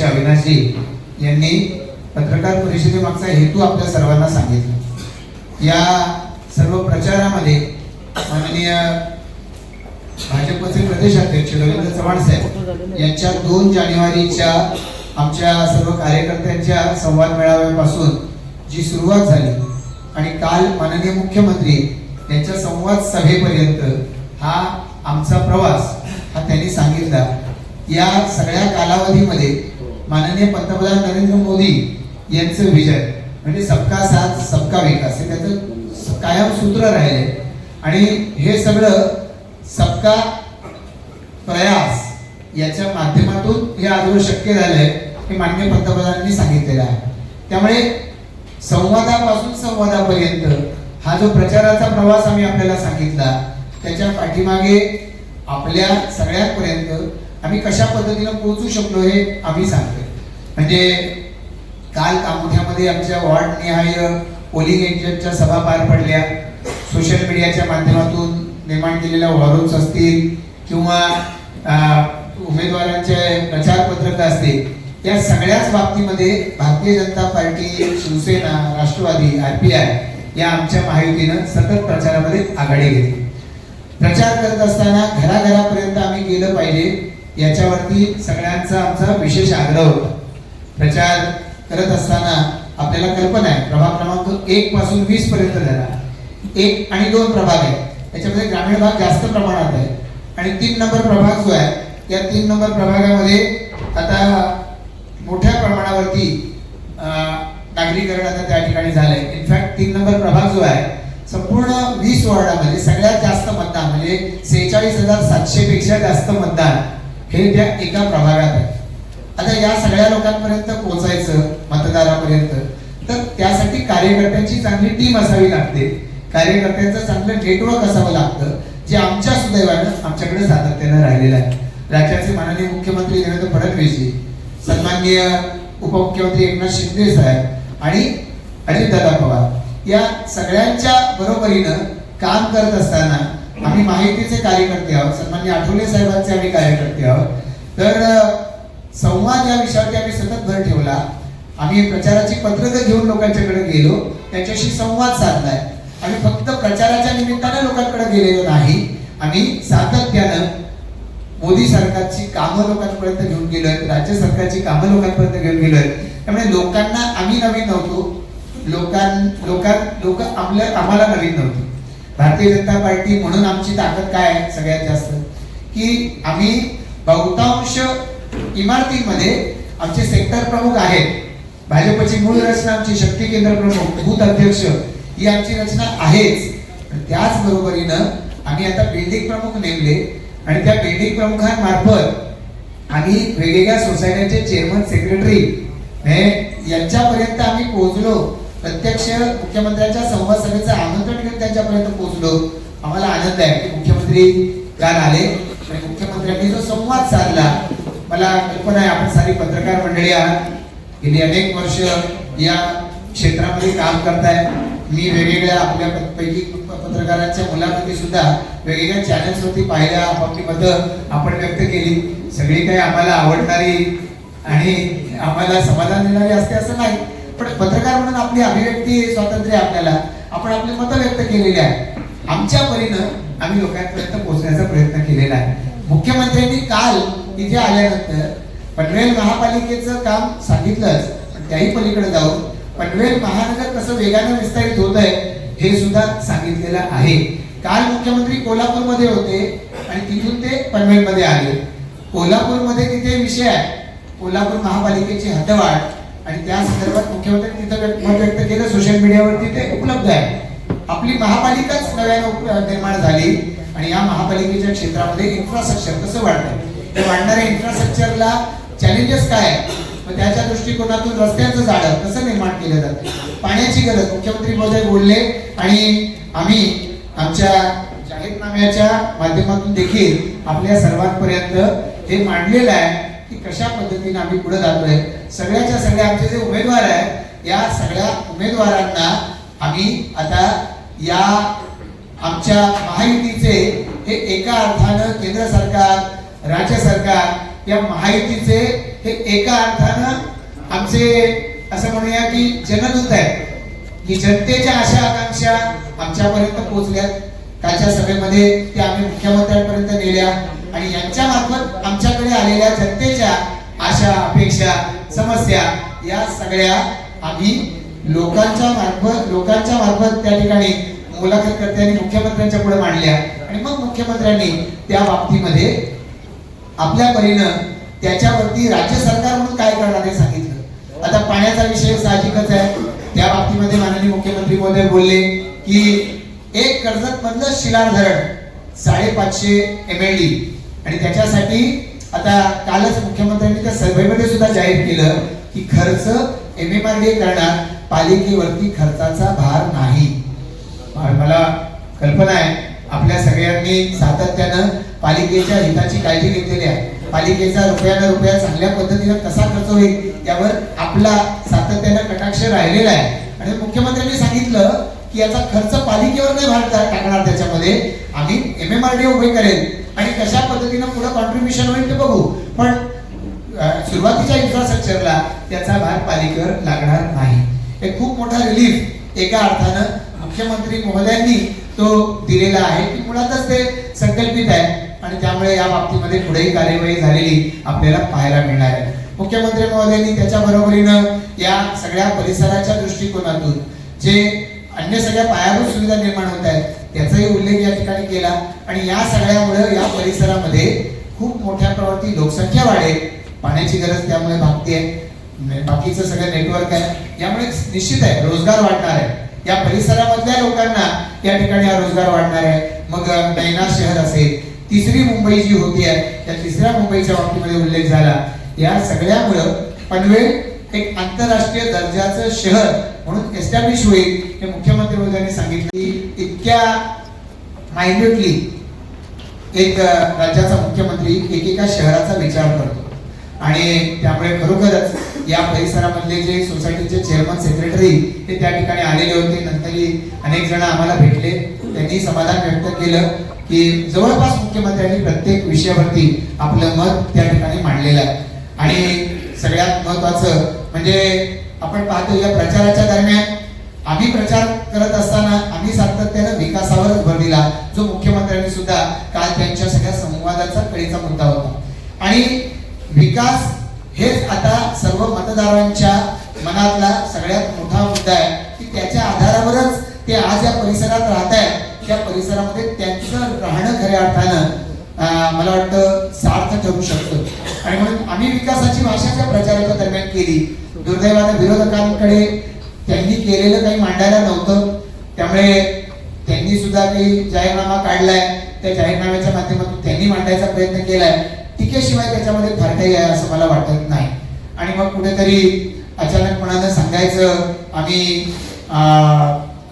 अध्यक्ष अविनाशजी यांनी पत्रकार परिषदेमागचा हेतू आपल्या सर्वांना सांगितला. या सर्व प्रचारामध्ये माननीय भाजपचे प्रदेशाध्यक्ष रवींद्र चव्हाण साहेब यांच्या दोन जानेवारीच्या आमच्या सर्व कार्यकर्त्यांच्या संवाद मेळाव्यापासून जी सुरुवात झाली आणि काल माननीय मुख्यमंत्री यांच्या संवाद सभेपर्यंत हा आमचा प्रवास हा त्यांनी सांगितला. या सगळ्या कालावधीमध्ये माननीय पंतप्रधान नरेंद्र मोदी यांचं विजय म्हणजे सबका साथ सबका विकास. हे त्याचं कायम सूत्र राहिले. आणि हे सगळं सबका प्रयास याच्या माध्यमातून हे आजवर शक्य झालंय हे मान्य पंतप्रधानांनी सांगितलेलं आहे. त्यामुळे संवादापासून संवादापर्यंत हा जो प्रचाराचा प्रवास आम्ही आपल्याला सांगितला त्याच्या पाठीमागे आपल्या सगळ्यांपर्यंत आम्ही कशा पद्धतीनं पोहोचू शकलो हे आम्ही सांगतो म्हणजे काल कामोठ्यामध्ये आमच्या वॉर्ड निहाय पोलिंग एजंटच्या सभा पार पडल्या. सोशल मीडियाच्या माध्यमातून निर्माण केलेल्या वॉरूम्स असतील किंवा उमेदवारांचे प्रचारपत्रक असतील या सगळ्याच बाबतीमध्ये Bharatiya Janata party Shiv Sena Rashtravadi R P I या आमच्या महायुतीनं सतत प्रचारामध्ये आघाडी घेतली. प्रचार करत असताना घराघरापर्यंत आम्ही गेलं पाहिजे. याच्यावरती सगळ्यांचा आमचा विशेष आग्रह होता. प्रचार करत असताना आपल्याला कल्पना आहे प्रभाग क्रमांक एक पासून वीस पर्यंत झाला. एक आणि दोन प्रभाग आहे त्याच्यामध्ये ग्रामीण भाग जास्त प्रमाणात आहे. आणि तीन नंबर प्रभाग जो आहे या तीन नंबर प्रभागामध्ये आता मोठ्या प्रमाणावरती नागरीकरण आता त्या ठिकाणी झालंय. इनफॅक्ट तीन नंबर प्रभाग जो आहे संपूर्ण वीस वॉर्डामध्ये सगळ्यात जास्त मतदान म्हणजे सेहेचाळीस हजार सातशे पेक्षा जास्त मतदान हे त्या एका प्रभागात आहे. आता या सगळ्या लोकांपर्यंत पोहोचायचं मतदारापर्यंत तर त्यासाठी कार्यकर्त्यांची चांगली टीम असावी लागते. कार्यकर्त्यांचं चांगलं नेटवर्क असावं लागतं जे आमच्या सुदैवानं आमच्याकडे सातत्यानं राहिलेलं आहे. राज्याचे माननीय मुख्यमंत्री देवेंद्र फडणवीसजी सन्माननीय उपमुख्यमंत्री एकनाथ शिंदे साहेब आणि अजितदादा पवार या सगळ्यांच्या बरोबरीनं काम करत असताना आम्ही माहितीचे कार्यकर्ते आहोत. सन्मान्य आठवले साहेबांचे आम्ही कार्यकर्ते आहोत. तर संवाद या विषयावरती आम्ही सतत भर ठेवला. आम्ही प्रचाराची पत्रकं घेऊन लोकांच्याकडे गेलो. त्यांच्याशी संवाद साधलाय. आम्ही फक्त प्रचाराच्या निमित्तानं लोकांकडे गेलेलो नाही. आम्ही सातत्यानं मोदी सरकारची कामं लोकांपर्यंत घेऊन गेलोय. राज्य सरकारची कामं लोकांपर्यंत घेऊन गेलोय. त्यामुळे लोकांना आम्ही नवीन नव्हतो. लोकां लोकां लोक आपल्या आम्हाला नवीन नव्हती. भारतीय जनता पार्टी म्हणून आमची ताकद काय आहे सगळ्यात जास्त? की आम्ही बहुतांश इमारतींमध्ये आमचे सेक्टर प्रमुख आहेत. भाजपची मूळ रचना आमची शक्ती केंद्र प्रमुख भूत अध्यक्ष ही आमची रचना आहेच. त्याचबरोबरीनं त्याच बरोबरीनं आम्ही आता बिल्डिंग प्रमुख नेमले आणि त्या बिल्डिंग प्रमुखांमार्फत आम्ही वेगवेगळ्या सोसायट्यांचे चेअरमन सेक्रेटरी यांच्यापर्यंत आम्ही पोहोचलो. प्रत्यक्ष मुख्यमंत्र्यांच्या संवाद सभेचं आमंत्रण घेऊन त्यांच्यापर्यंत पोहोचलो. आम्हाला आनंद आहे. की मुख्यमंत्री काल आले. आणि मुख्यमंत्र्यांनी जो संवाद साधला मला कल्पना आहे आपण सारी पत्रकार मंडळी आहात. गेली अनेक वर्ष या क्षेत्रामध्ये काम करताय. मी वेगवेगळ्या आपल्या प- पैकी पत्रकारांच्या मुलाखती सुद्धा वेगवेगळ्या चॅनल्स वरती पाहिल्या. आपापली मतं आपण व्यक्त केली. सगळी काही आम्हाला आवडणारी आणि आम्हाला समाधान देणारी असते असं नाही. पण पत्रकार म्हणून आपली अभिव्यक्ती स्वातंत्र्य आपल्याला. आपण आपले मतं व्यक्त केलेले आहे. आमच्या परीनं आम्ही लोकांपर्यंत पोहोचण्याचा प्रयत्न केलेला आहे. मुख्यमंत्र्यांनी काल इथे आल्यानंतर पनवेल महापालिकेचं काम सांगितलंच पण त्याही पलीकडे जाऊन पनवेल महानगर कसं वेगानं विस्तारित होत आहे हे सुद्धा सांगितलेलं आहे. काल मुख्यमंत्री कोल्हापूरमध्ये होते आणि तिथून ते पनवेलमध्ये आले. कोल्हापूरमध्ये तिथे विषय आहे. कोल्हापूर महापालिकेची हद्दवाढ आणि त्या संदर्भात मुख्यमंत्री तिथं व्यक्त- मत व्यक्त केलं सोशल मीडियावरती ते उपलब्ध आहे. आपली महापालिकाच नव्यानं निर्माण झाली आणि या महापालिकेच्या क्षेत्रामध्ये इन्फ्रास्ट्रक्चर कसं वाढतंय ते वाढणाऱ्या इन्फ्रास्ट्रक्चरला चॅलेंजेस काय आहे मग त्याच्या दृष्टिकोनातून रस्त्यांचं जाळं कसं निर्माण केलं जातं? पाण्याची गरज मुख्यमंत्री महोदय बोलले आणि आम्ही आमच्या जाहीरनाम्याच्या माध्यमातून देखील आपल्या सर्वांपर्यंत हे मांडलेलं आहे. की कशा पद्धतीने आम्ही पुढे जातोय सगळ्याच्या सगळ्या आमचे जे उमेदवार आहेत या सगळ्या उमेदवारांना आम्ही आता या आमच्या महायुतीचे हे एका अर्थानं केंद्र सरकार राज्य सरकार या महायुतीचे हे एका अर्थानं आमचे असं म्हणूया की जनदूत आहे की जनतेच्या आशा आकांक्षा आमच्यापर्यंत पोहोचल्यात. कालच्या सभेमध्ये त्या आम्ही मुख्यमंत्र्यांपर्यंत नेल्या आणि यांच्या मार्फत आमच्याकडे आलेल्या जनतेच्या आशा अपेक्षा समस्या या सगळ्या आम्ही लोकांच्या मार्फत लोकांच्या मार्फत त्या ठिकाणी मुलाखतकर्त्यांनी मुख्यमंत्र्यांच्या पुढे मांडल्या. आणि मग मुख्यमंत्र्यांनी त्या बाबतीमध्ये आपल्या परीनं त्याच्यावरती राज्य सरकार म्हणून काय करणार हे सांगितलं. आता पाण्याचा विषय साहजिकच आहे. त्या बाबतीमध्ये माननीय मुख्यमंत्री महोदय बोलले की एक कर्जत मधलं शिलार धरण साडेपाचशे एम एल डी आणि त्याच्यासाठी आता कालच मुख्यमंत्र्यांनी त्या सभेमध्ये सुद्धा जाहीर केलं की खर्च एम एम आर डी करणार पालिकेवरती खर्चाचा भार नाही. मला कल्पना आहे आपल्या सगळ्यांनी सातत्यानं पालिकेच्या हिताची काळजी घेतलेली आहे. पालिकेचा रुपयानं रुपया चांगल्या पद्धतीनं कसा खर्च होईल यावर आपला सातत्यानं कटाक्ष राहिलेला आहे. आणि मुख्यमंत्र्यांनी सांगितलं की याचा खर्च पालिकेवर नाही भार टाकणार त्याच्यामध्ये. आम्ही एम एम आर डी उभे करेल. आणि कशा पद्धतीनं पुढे कॉन्ट्रीब्युशन होईल ते बघू. पण सुरुवातीच्या इन्फ्रास्ट्रक्चरला त्याचा भार पालिकेवर लागणार नाही. एक खूप मोठा रिलीफ एका अर्थानं मुख्यमंत्री महोदयांनी तो दिलेला आहे की मुळातच ते संकल्पित आहे. आणि त्यामुळे या बाबतीमध्ये पुढेही कार्यवाही झालेली आपल्याला पाहायला मिळणार आहे. मुख्यमंत्री महोदयांनी त्याच्या बरोबरीनं या सगळ्या परिसराच्या दृष्टिकोनातून जे अन्य सगळ्या पायाभूत सुविधा निर्माण होत आहेत त्याचाही उल्लेख या ठिकाणी केला. आणि या सगळ्यामुळे या परिसरामध्ये खूप मोठ्या प्रमाणात लोकसंख्या वाढेल. पाण्याची गरज त्यामुळे भागते बाकीचं सगळं नेटवर्क आहे. यामुळे निश्चित आहे रोजगार वाढणार आहे. या परिसरामधल्या लोकांना या ठिकाणी हा रोजगार वाढणार आहे. मग नैना शहर असेल तिसरी मुंबई जी होती आहे त्या तिसऱ्या मुंबईच्या बाबतीमध्ये उल्लेख झाला. या सगळ्यामुळं पनवेल एक आंतरराष्ट्रीय दर्जाचं शहर म्हणून एस्टॅब्लिश होईल हे मुख्यमंत्री महोदयांनी सांगितलं. की इतक्या मायन्युटली एक राज्याचा मुख्यमंत्री एकेका शहराचा विचार करतो. आणि त्यामुळे खरोखरच या परिसरामधले जे सोसायटीचे चेअरमन सेक्रेटरी हे त्या ठिकाणी आलेले होते. नंतरही अनेक जण आम्हाला भेटले. त्यांनी समाधान व्यक्त केलं की जवळपास मुख्यमंत्र्यांनी प्रत्येक विषयावरती आपलं मत त्या ठिकाणी मांडलेलं आहे. आणि सगळ्यात महत्वाचं म्हणजे आपण पाहतो या प्रचाराच्या दरम्यान आम्ही प्रचार करत असताना आम्ही सातत्यानं विकासावरच भर दिला. जो मुख्यमंत्र्यांनी सुद्धा काल त्यांच्या सगळ्या संवादाचा कळीचा मुद्दा होता. आणि विकास हेच आता सर्व मतदारांच्या मनातला सगळ्यात मोठा मुद्दा आहे की त्याच्या आधारावरच ते आज या परिसरात राहत आहेत त्या परिसरामध्ये त्यांचं राहणं खऱ्या अर्थानं मला वाटतं सार्थ ठरू शकतं. आणि म्हणून आम्ही विकासाची भाषा त्या प्रचाराच्या दरम्यान केली. दुर्दैवानं विरोधकांकडे केलेलं काही मांडायला नव्हतं. त्यामुळे त्यांनी सुद्धा काही जाहीरनामा काढलाय. त्या जाहीरनाम्याच्या माध्यमातून त्यांनी मांडायचा प्रयत्न केलाय. टीकेशिवाय त्याच्यामध्ये फार काही आहे असं मला वाटत नाही. आणि मग कुठेतरी अचानकपणानं सांगायचं आम्ही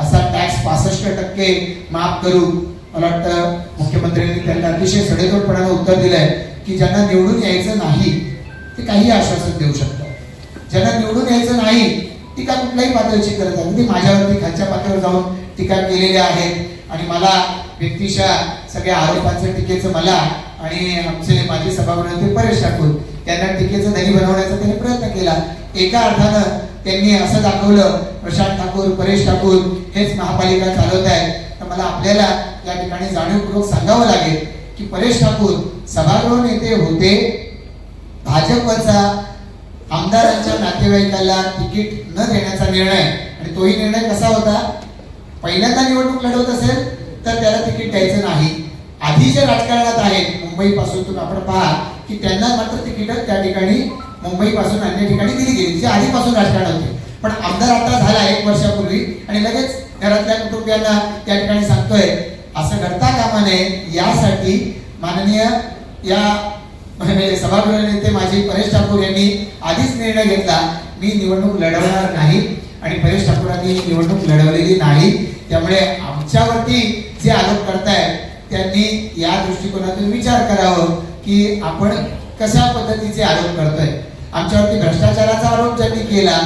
असा टॅक्स पासष्ट टक्के माफ करू. मला वाटतं मुख्यमंत्र्यांनी त्यांना अतिशय सडेतोडपणानं उत्तर दिलंय की ज्यांना निवडून यायचं नाही ते काही आश्वासन देऊ शकतात. ज्यांना निवडून यायचं नाही टीका कुठल्याही पातळीची करत आहे माझ्यावरती खालच्या पातळीवर जाऊन टीका केलेल्या आहेत आणि मला व्यक्तीच्या सगळ्या आरोपांचं टीकेचं मला आणि आमचे माजी सभागृह परेश ठाकूर त्यांना टीकेचं धनी बनवण्याचा त्यांनी प्रयत्न केला. एका अर्थानं त्यांनी असं दाखवलं प्रशांत ठाकूर परेश ठाकूर हेच महापालिका चालवत आहेत. तर मला आपल्याला या ठिकाणी जाणीवपूर्वक सांगावं लागेल की परेश ठाकूर सभागृह नेते होते. भाजपचा आमदारांच्या नातेवाईकाला तिकीट न देण्याचा निर्णय आणि तोही निर्णय कसा होता? पहिल्यांदा निवडणूक लढवत असेल तर त्याला तिकीट द्यायचं नाही. आधी जे राजकारणात आहेत मुंबईपासून तुम्ही आपण पहा की त्यांना मात्र तिकीट त्या ठिकाणी मुंबईपासून अन्य ठिकाणी दिली गेली जे आधीपासून राजकारण होते. पण आमदार आता झाला एक वर्षापूर्वी आणि लगेच घरातल्या कुटुंबियांना त्या ठिकाणी सांगतोय असं घडता कामा नये यासाठी माननीय या म्हणजे सभागृह नेते माझी परेश ठाकूर यांनी आधीच निर्णय घेतला मी निवडणूक लढवणार नाही आणि परेश ठाकूरांनी निवडणूक लढवलेली नाही. त्यामुळे आमच्यावरती जे आरोप करतायत त्यांनी या दृष्टिकोनातून विचार करावं की आपण कशा पद्धतीचे आरोप करतोय. आमच्यावरती भ्रष्टाचाराचा आरोप ज्यांनी केला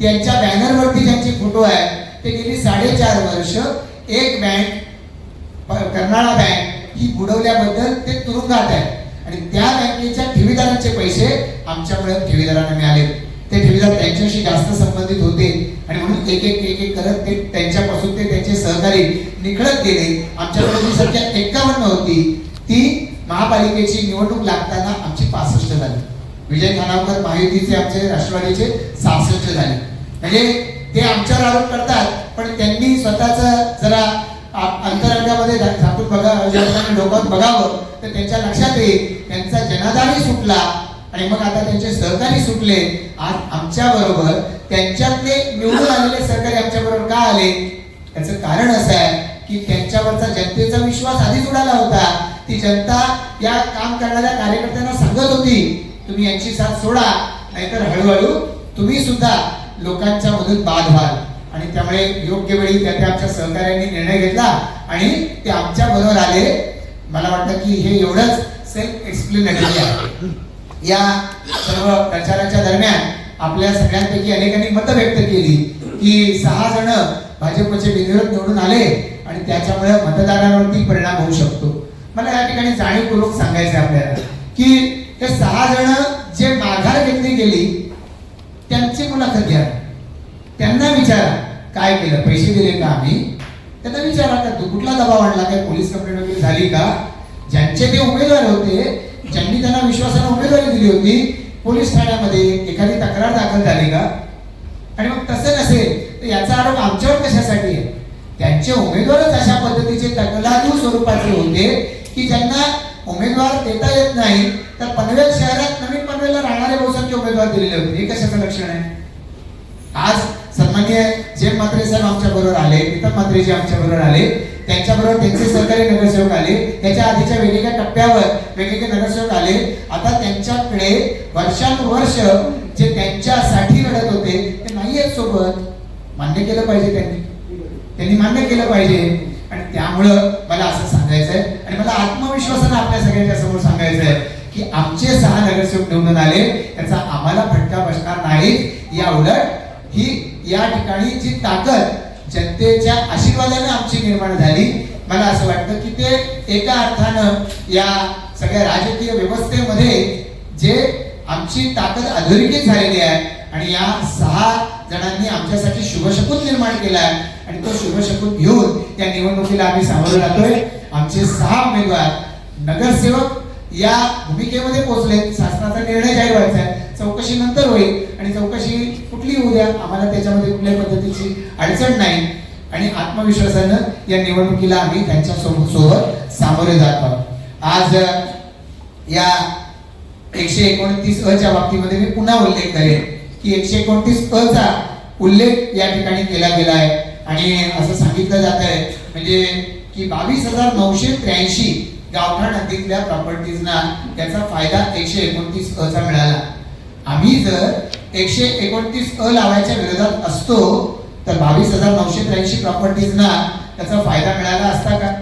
त्यांच्या बॅनरवरती ज्यांची फोटो आहे ते गेली साडेचार वर्ष एक बँक कर्नाळा बँक ही बुडवल्याबद्दल ते तुरुंगात आहे आणि त्या बँकेच्या ठेवीदारांचे पैसे आमच्यामुळे ठेवीदारांना मिळाले. ते ठेवीदार त्यांच्याशी जास्त संबंधित होते आणि म्हणून एक एक एक एक करत ते त्यांच्यापासून ते त्यांचे सहकारी निखळत गेले. आमच्याकडे जी संख्या एकावन्न होती ती महापालिकेची निवडणूक लागताना आमची पासष्ट झाली. विजय खानावकर महायुतीचे आमचे राष्ट्रवादीचे सहासष्ट झाले. म्हणजे ते आमच्यावर आरोप करतात पण त्यांनी स्वतःच जरा अंतरंगामध्ये झा- झाकून बघा डोक्यात बघावं तर त्यांच्या लक्षात येईल त्यांचा जनाधारही सुटला आणि मग आता त्यांचे सहकारी सुटले. आज आमच्या बरोबर त्यांच्यातले निवडून आलेले सहकारी आमच्या बरोबर का आले? त्याचं कारण असं आहे की त्यांच्यावरचा जनतेचा विश्वास आधीच उडाला होता. ती जनता या काम करणाऱ्या कार्यकर्त्यांना सांगत होती तुम्ही यांची साथ सोडा नाहीतर हळूहळू तुम्ही सुद्धा लोकांच्या मधून बाद व्हाल. आणि त्यामुळे योग्य वेळी त्या त्या आमच्या सहकार्यांनी निर्णय घेतला आणि ते आमच्या बरोबर आले. मला वाटतं की हे एवढंच सेल्फ एक्सप्लेनेटरी आहे. या सर्व प्रचाराच्या दरम्यान आपल्या सगळ्यांपैकी अनेकांनी मतं व्यक्त केली की सहा जण भाजपचे बिनविरोध निवडून आले आणि त्याच्यामुळे मतदारांवरती परिणाम होऊ शकतो. मला या ठिकाणी जाणीवपूर्वक सांगायचं आपल्याला की ते सहा जण जे माघार घेतली गेली त्यांची मुलाखत घ्या. त्यांना विचारा. काय केलं? पैसे दिले का आम्ही? त्यांना विचारा का तू कुठला दबाव आणला? काय पोलीस कंप्लेंट वगैरे झाली का? ज्यांचे ते उमेदवार होते ज्यांनी त्यांना विश्वासाने उमेदवारी दिली होती पोलीस ठाण्यामध्ये एखादी तक्रार दाखल झाली का? आणि मग तसं नसेल तर याचा आरोप आमच्यावर कशासाठी आहे? त्यांचे उमेदवारच अशा पद्धतीचे तकलादू स्वरूपाचे होते की ज्यांना उमेदवार देता येत नाही तर पनवेल शहरात नवीन पनवेलला राहणारे बहुसंख्य उमेदवार दिलेले होते. हे कशाचं लक्षण आहे? आज सन्मान्य जेम मात्रे साहेब आमच्या बरोबर आले प्रीतम मात्रेजी आमच्या बरोबर आले त्यांच्या बरोबर त्यांचे सरकारी नगरसेवक आले त्याच्या आधीच्या वेगवेगळ्या टप्प्यावर वेगवेगळे नगरसेवक आले. आता त्यांच्याकडे वर्षानुवर्ष जे त्यांच्यासाठी लढत होते ते नाही आहेत सोबत. मान्य केलं पाहिजे त्यांनी. त्यांनी मान्य केलं पाहिजे. आणि त्यामुळं मला असं सांगायचं आहे आणि मला आत्मविश्वासानं आपल्या सगळ्यांच्या समोर सांगायचं आहे की आमचे सहा नगरसेवक निवडून आले त्याचा आम्हाला फटका बसणार नाही. या उलट ही या ठिकाणी जी ताकद जनतेच्या आशीर्वादाने आमची निर्माण झाली मला असं वाटतं की ते एका अर्थानं या सगळ्या राजकीय व्यवस्थेमध्ये जे आमची ताकद अधोरेखित झालेली आहे आणि या सहा जणांनी आमच्यासाठी शुभशकून निर्माण केला आहे आणि तो शुभशकून घेऊन त्या निवडणुकीला आम्ही सामोरे जातोय. आमचे सहा उमेदवार नगरसेवक या भूमिकेमध्ये पोहोचले. शासनाचा निर्णय जाहीर व्हायचा आहे. चौकशी नंतर होईल आणि चौकशी कुठली होऊ द्या आम्हाला त्याच्यामध्ये कुठल्याही पद्धतीची अडचण नाही. आणि आत्मविश्वासानं या निवडणुकीला आम्ही त्यांच्यासोबत सामोरे जात आहोत. आज या एकशे एकोणतीस अ च्या बाबतीमध्ये मी पुन्हा उल्लेख करेन की एकशे एकोणतीस अ चा उल्लेख या ठिकाणी केला गेला आहे. आणि असं सांगितलं जात आहे. म्हणजे की बावीस हजार नऊशे त्र्याऐंशी गावठाण हद्दीतल्या प्रॉपर्टीजना त्याचा फायदा एकशे एकोणतीस अ चा मिळाला. आम्ही जर एकशे एकोणतीस अ लावायच्या विरोधात असतो तर बावीस हजार नऊशे त्र्याऐंशी प्रॉपर्टीजना त्याचा फायदा मिळाला असता का?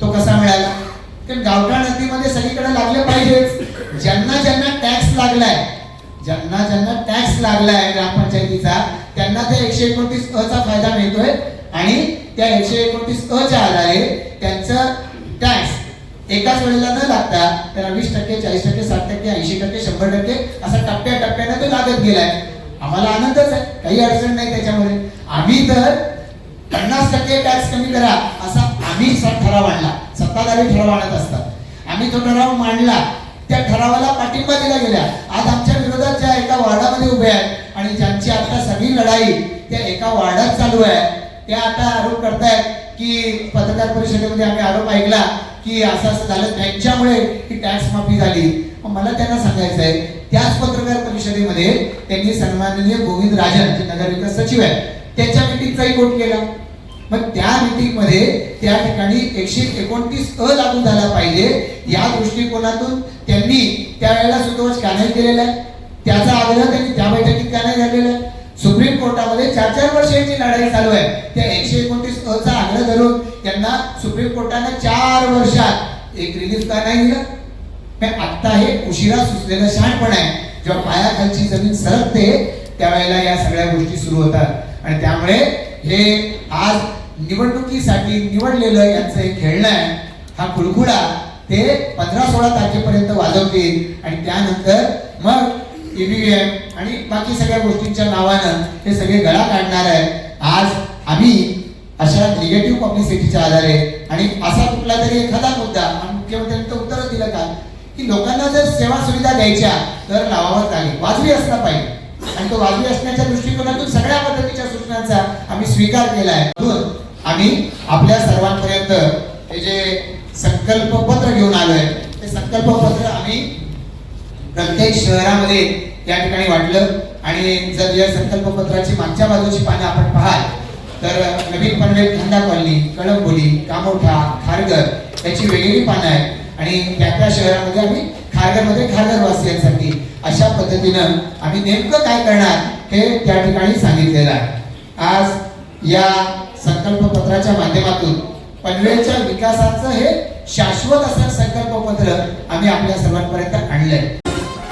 तो कसा मिळाला? कारण गावठाण हद्दीमध्ये सगळीकडे लागले पाहिजेच. ज्यांना ज्यांना टॅक्स लागलाय ज्यांना ज्यांना टॅक्स लागलाय ग्रामपंचायतीचा त्यांना ते एकशे एकोणतीस अ चा फायदा मिळतोय. आणि त्या एकशे एकोणतीस अ च्या आधारे त्यांचं एकाच वेळेला न लागता त्याला वीस टक्के चाळीस टक्के साठ टक्के ऐंशी टक्के शंभर टक्के असा टप्प्या टप्प्याने तो लागत गेलाय. आम्हाला आनंदच आहे. काही अडचण नाही त्याच्यामध्ये. आम्ही तर पन्नास टक्के टॅक्स कमी करा असा आम्ही ठराव आणला. सत्ताधारी ठराव आणत असतात. आम्ही तो ठराव मांडला. त्या ठरावाला पाठिंबा दिला गेला. आज आमच्या विरोधात ज्या एका वार्डामध्ये उभे आहेत आणि ज्यांची आता सगळी लढाई त्या एका वार्डात चालू आहे त्या आता आरोप करतायत की पत्रकार परिषदेमध्ये आम्ही आरोप ऐकला की असं असं झालं. त्यांच्यामुळे ही टॅक्स माफी झाली. मला त्यांना सांगायचं आहे त्याच पत्रकार परिषदेमध्ये त्यांनी सन्माननीय गोविंद राजन जे नगरविकास सचिव आहेत त्याच्या मिटिंगचाही कोट केला. मग त्या मीटिंगमध्ये त्या ठिकाणी एकशे एकोणतीस अ लागू झाला पाहिजे या दृष्टिकोनातून त्यांनी त्यावेळेला सुतोष का नाही केलेला आहे. त्याचा आग्रह त्यांनी त्या बैठकीत का नाही झालेला आहे. सुप्रीम कोर्टामध्ये चार चार वर्ष यांची लढाई चालू आहे. त्या एकशे एकोणतीस अ चा आग्रह धरून त्यांना सुप्रीम कोर्टाने चार वर्षात एक रिलीफ का नाही दिलं? आत्ता आता हे उशिरा सुचलेलं शहाणपण आहे. जेव्हा पायाखालची जमीन सरकते त्यावेळेला या सगळ्या गोष्टी सुरू होतात. आणि त्यामुळे हे आज निवडणुकीसाठी निवडलेलं यांचं एक खेळणं आहे हा कुळकुळा ते पंधरा सोळा तारखेपर्यंत वाजवतील. आणि त्यानंतर मग ईव्हीएम आणि बाकी सगळ्या गोष्टींच्या नावानं हे सगळे गळा काढणार आहे. आज आम्ही अशा निगेटिव्ह पब्लिसिटीच्या आधारे आणि असा कुठला तरी एखादा मुद्दा मुख्यमंत्र्यांनी तर उत्तर दिलं का की लोकांना जर सेवा सुविधा द्यायच्या तर लावावं लागेल वाजवी असला पाहिजे. आणि तो वाजवी असण्याच्या दृष्टिकोनातून सगळ्या पद्धतीच्या सूचनांचा आम्ही स्वीकार केला आहे. म्हणून आम्ही आपल्या सर्वांपर्यंत हे जे संकल्प पत्र घेऊन आलोय ते संकल्प पत्र आम्ही प्रत्येक शहरामध्ये त्या ठिकाणी वाटलं आणि जर या संकल्प पत्राची मागच्या बाजूची पानं आपण पाहाल तर नवीन पनवेल धंदा कॉलनी कळंबोली कामोठा खारघर याची वेगवेगळी पानं आहेत. आणि त्या त्या शहरामध्ये आम्ही खारघरमध्ये खारघरवासियांसाठी अशा पद्धतीनं आम्ही नेमकं काय करणार हे त्या ठिकाणी सांगितलेलं आहे. आज या संकल्प पत्राच्या माध्यमातून पनवेलच्या विकासाचं हे शाश्वत असं संकल्प पत्र आम्ही आपल्या सर्वांपर्यंत आणलंय.